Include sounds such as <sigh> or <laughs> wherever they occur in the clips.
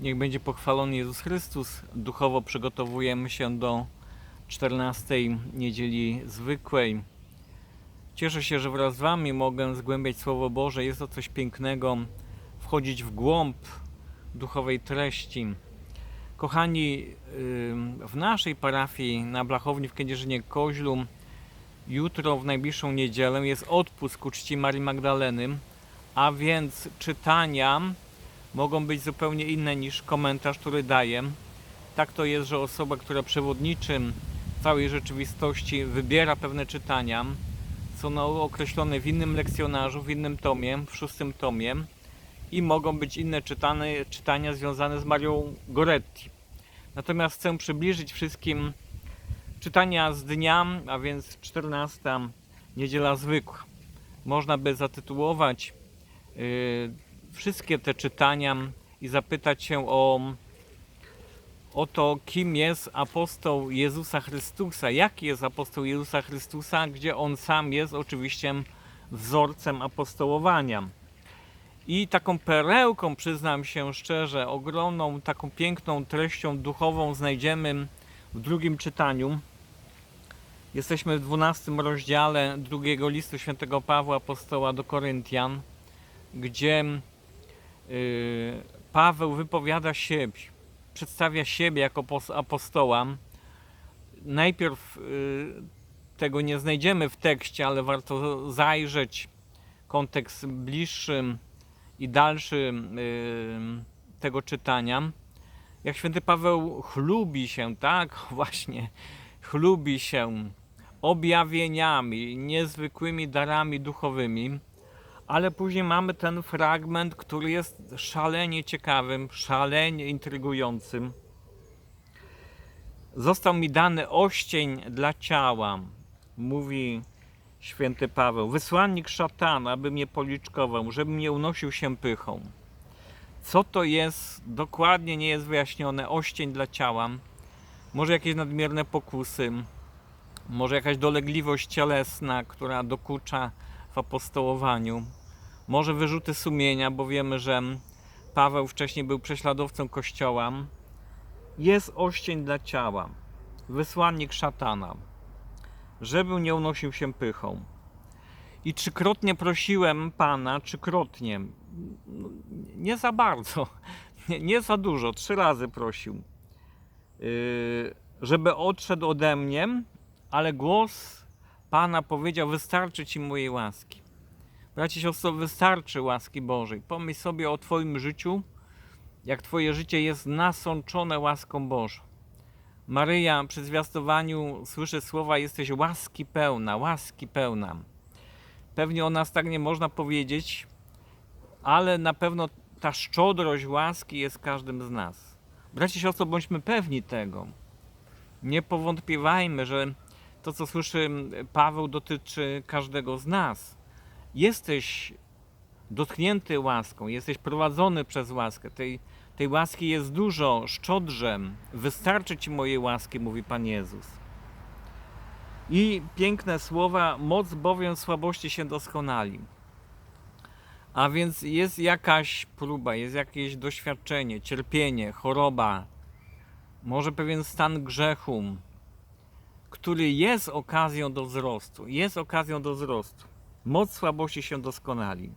Niech będzie pochwalony Jezus Chrystus. Duchowo przygotowujemy się do 14 niedzieli zwykłej. Cieszę się, że wraz z Wami mogę zgłębiać Słowo Boże. Jest to coś pięknego, wchodzić w głąb duchowej treści. Kochani, w naszej parafii na Blachowni w Kędzierzynie Koźlu jutro w najbliższą niedzielę jest odpust ku czci Marii Magdaleny, a więc czytania mogą być zupełnie inne niż komentarz, który daję. Tak to jest, że osoba, która przewodniczy całej rzeczywistości, wybiera pewne czytania, są one określone w innym lekcjonarzu, w innym tomie, w szóstym tomie i mogą być inne czytane, czytania związane z Marią Goretti. Natomiast chcę przybliżyć wszystkim czytania z dnia, a więc 14 niedziela zwykła. Można by zatytułować yy, wszystkie te czytania i zapytać się o, o to, kim jest apostoł Jezusa Chrystusa, jaki jest apostoł Jezusa Chrystusa, gdzie on sam jest oczywiście wzorcem apostołowania. I taką perełką, przyznam się szczerze, ogromną, taką piękną treścią duchową znajdziemy w drugim czytaniu. Jesteśmy w 12 rozdziale drugiego listu świętego Pawła Apostoła do Koryntian, gdzie Paweł wypowiada siebie, przedstawia siebie jako pos- apostoła. Najpierw y, tego nie znajdziemy w tekście, ale warto zajrzeć kontekst bliższy i dalszy y, tego czytania. Jak święty Paweł chlubi się, tak, <laughs> właśnie, chlubi się objawieniami, niezwykłymi darami duchowymi, ale później mamy ten fragment, który jest szalenie ciekawym, szalenie intrygującym. Został mi dany oścień dla ciała, mówi święty Paweł, wysłannik szatana, aby mnie policzkował, żebym nie unosił się pychą. Co to jest, dokładnie nie jest wyjaśnione. Oścień dla ciała, może jakieś nadmierne pokusy, może jakaś dolegliwość cielesna, która dokucza w apostołowaniu, może wyrzuty sumienia, bo wiemy, że Paweł wcześniej był prześladowcą kościoła. Jest oścień dla ciała, wysłannik szatana, żeby nie unosił się pychą. I trzykrotnie prosiłem Pana, trzykrotnie, nie za bardzo, nie, nie za dużo, trzy razy prosił, yy, żeby odszedł ode mnie, ale głos Pana powiedział: Wystarczy ci mojej łaski. Bracie, siostro, wystarczy łaski Bożej. Pomyśl sobie o Twoim życiu, jak Twoje życie jest nasączone łaską Bożą. Maryja przy zwiastowaniu słyszy słowa: Jesteś łaski pełna, łaski pełna. Pewnie o nas tak nie można powiedzieć, ale na pewno ta szczodrość łaski jest każdym z nas. Bracie, siostro, bądźmy pewni tego. Nie powątpiewajmy, że to, co słyszy Paweł, dotyczy każdego z nas. Jesteś dotknięty łaską, jesteś prowadzony przez łaskę. Tej, tej łaski jest dużo, szczodrze. Wystarczy ci mojej łaski, mówi Pan Jezus. I piękne słowa, moc bowiem słabości się doskonali. A więc jest jakaś próba, jest jakieś doświadczenie, cierpienie, choroba, może pewien stan grzechu, który jest okazją do wzrostu. Jest okazją do wzrostu. Moc słabości się doskonali.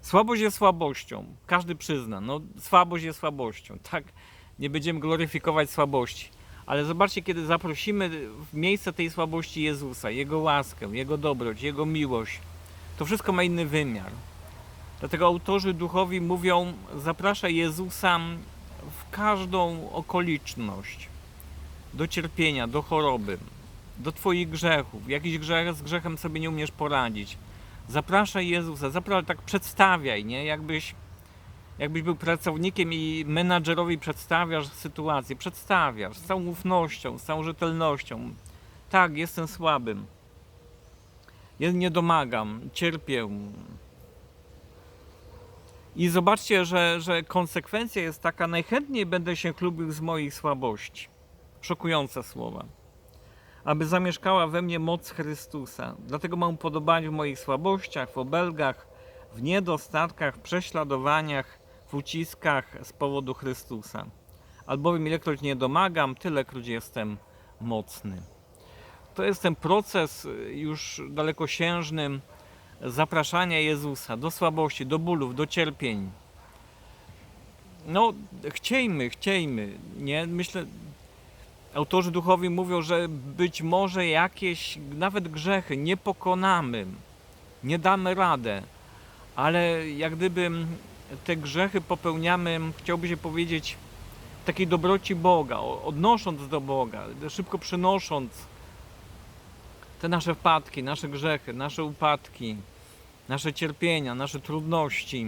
Słabość jest słabością. Każdy przyzna. No, słabość jest słabością. Tak, nie będziemy gloryfikować słabości. Ale zobaczcie, kiedy zaprosimy w miejsce tej słabości Jezusa, Jego łaskę, Jego dobroć, Jego miłość, to wszystko ma inny wymiar. Dlatego autorzy duchowi mówią, zapraszaj Jezusa w każdą okoliczność do cierpienia, do choroby, do Twoich grzechów. Jakiś grzech z grzechem sobie nie umiesz poradzić. Zapraszaj Jezusa, zapraszaj, tak przedstawiaj, nie? Jakbyś, jakbyś był pracownikiem i menadżerowi przedstawiasz sytuację, przedstawiasz z całą ufnością, z całą rzetelnością. Tak, jestem słabym. Ja nie domagam, cierpię. I zobaczcie, że, że konsekwencja jest taka, najchętniej będę się chlubił z moich słabości szokujące słowa. Aby zamieszkała we mnie moc Chrystusa. Dlatego mam upodobanie w moich słabościach, w obelgach, w niedostatkach, w prześladowaniach, w w uciskach z powodu Chrystusa. Albowiem ilekroć nie domagam, tylekroć jestem mocny. To jest ten proces y, już dalekosiężny zapraszania Jezusa do słabości, do bólów, do cierpień. No, chciejmy, chciejmy, nie? Myślę, autorzy duchowi mówią, że być może jakieś nawet grzechy nie pokonamy, nie damy radę, ale jak gdyby te grzechy popełniamy, chciałby się powiedzieć, takiej dobroci Boga, odnosząc do Boga, szybko przynosząc te nasze wpadki, nasze grzechy, nasze upadki, nasze cierpienia, nasze trudności,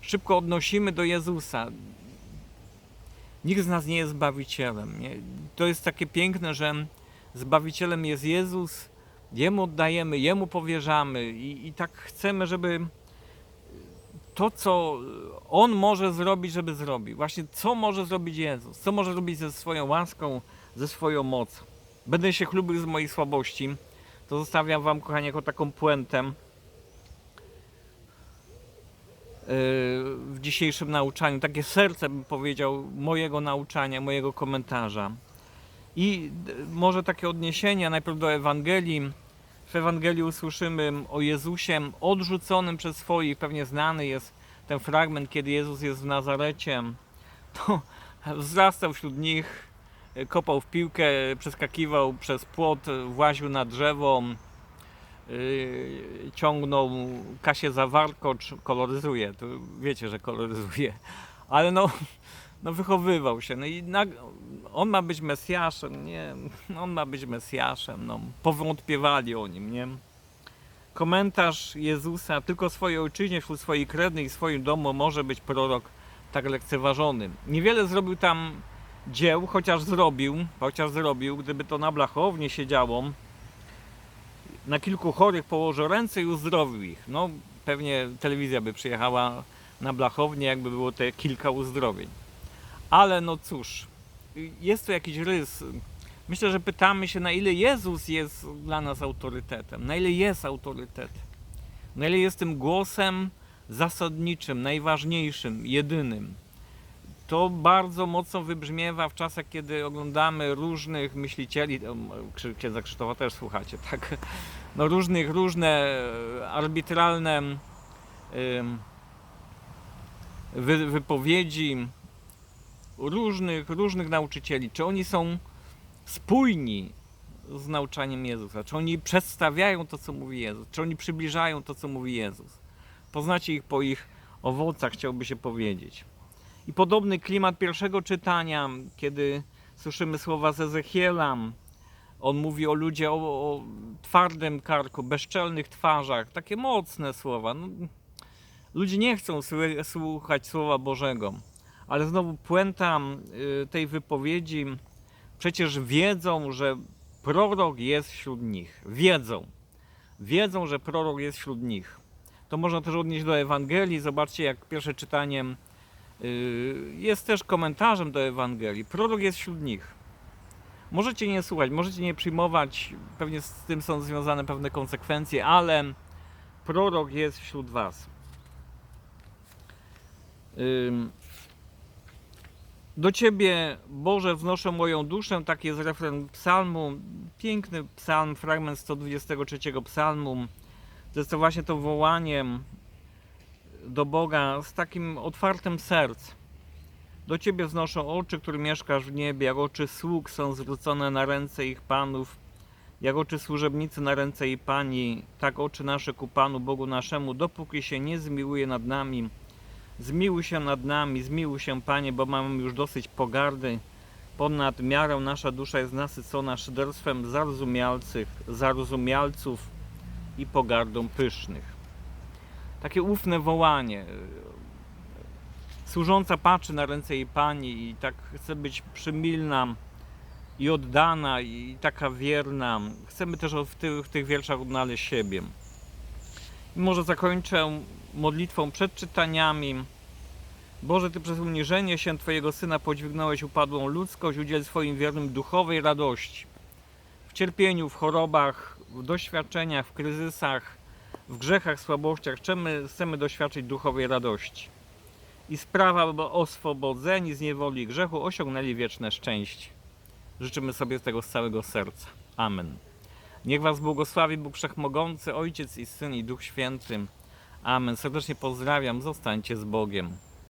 szybko odnosimy do Jezusa. Nikt z nas nie jest Zbawicielem. To jest takie piękne, że Zbawicielem jest Jezus, Jemu oddajemy, Jemu powierzamy i, i tak chcemy, żeby to, co On może zrobić, żeby zrobił. Właśnie co może zrobić Jezus, co może zrobić ze swoją łaską, ze swoją mocą. Będę się chlubił z moich słabości. To zostawiam Wam, kochani, jako taką puentę yy, w dzisiejszym nauczaniu. Takie serce, bym powiedział, mojego nauczania, mojego komentarza. I może takie odniesienia najpierw do Ewangelii. W Ewangelii usłyszymy o Jezusie odrzuconym przez swoich. Pewnie znany jest ten fragment, kiedy Jezus jest w Nazarecie. To wzrastał wśród nich, kopał w piłkę, przeskakiwał przez płot, właził na drzewo, yy, ciągnął Kasię za warkocz, koloryzuje, to wiecie, że koloryzuje, ale no, no wychowywał się. No i nag- on ma być Mesjaszem, nie, on ma być Mesjaszem, no, powątpiewali o nim, nie. Komentarz Jezusa, tylko swojej ojczyźnie, wśród swoich krewnych i swoim domu może być prorok tak lekceważony. Niewiele zrobił tam dzieł, chociaż zrobił, chociaż zrobił, gdyby to na blachowni się działo, na kilku chorych położył ręce i uzdrowił ich. No, pewnie telewizja by przyjechała na blachownię, jakby było te kilka uzdrowień. Ale no cóż, jest tu jakiś rys. Myślę, że pytamy się, na ile Jezus jest dla nas autorytetem, na ile jest autorytetem, na ile jest tym głosem zasadniczym, najważniejszym, jedynym to bardzo mocno wybrzmiewa w czasach, kiedy oglądamy różnych myślicieli, księdza Krzysztofa też słuchacie, tak? No różnych, różne e, arbitralne wypowiedzi różnych, różnych nauczycieli. Czy oni są spójni z nauczaniem Jezusa? Czy oni przedstawiają to, co mówi Jezus? Czy oni przybliżają to, co mówi Jezus? Poznacie ich po ich owocach, chciałby się powiedzieć. I podobny klimat pierwszego czytania, kiedy słyszymy słowa z Ezechiela, on mówi o ludzie o, o twardym karku, bezczelnych twarzach, takie mocne słowa. No, ludzie nie chcą słuchać Słowa Bożego, ale znowu puenta y, tej wypowiedzi, przecież wiedzą, że prorok jest wśród nich. Wiedzą. Wiedzą, że prorok jest wśród nich. To można też odnieść do Ewangelii. Zobaczcie, jak pierwsze czytanie jest też komentarzem do Ewangelii. Prorok jest wśród nich. Możecie nie słuchać, możecie nie przyjmować, pewnie z tym są związane pewne konsekwencje, ale prorok jest wśród was. Do Ciebie, Boże, wnoszę moją duszę, taki jest refren psalmu. Piękny psalm, fragment 123 psalmu. To jest to właśnie to wołanie do Boga z takim otwartym sercem. Do Ciebie wznoszą oczy, które mieszkasz w niebie, jak oczy sług są zwrócone na ręce ich panów, jak oczy służebnicy na ręce jej pani, tak oczy nasze ku Panu Bogu naszemu, dopóki się nie zmiłuje nad nami. Zmiłuj się nad nami, zmiłuj się Panie, bo mamy już dosyć pogardy. Ponad miarę nasza dusza jest nasycona szyderstwem zarozumialcych, zarozumialców i pogardą pysznych. Takie ufne wołanie. Służąca patrzy na ręce jej pani i tak chce być przymilna i oddana i taka wierna. Chcemy też w tych, w tych wierszach odnaleźć siebie. I może zakończę modlitwą przed czytaniami. Boże, Ty przez uniżenie się Twojego Syna podźwignąłeś upadłą ludzkość, udziel swoim wiernym duchowej radości. W cierpieniu, w chorobach, w doświadczeniach, w kryzysach, w grzechach, słabościach chcemy, chcemy doświadczyć duchowej radości. i sprawa, by oswobodzeni z niewoli grzechu osiągnęli wieczne szczęście. Życzymy sobie tego z całego serca. Amen. Niech Was błogosławi Bóg Wszechmogący, Ojciec i Syn i Duch Święty. Amen. Serdecznie pozdrawiam. Zostańcie z Bogiem.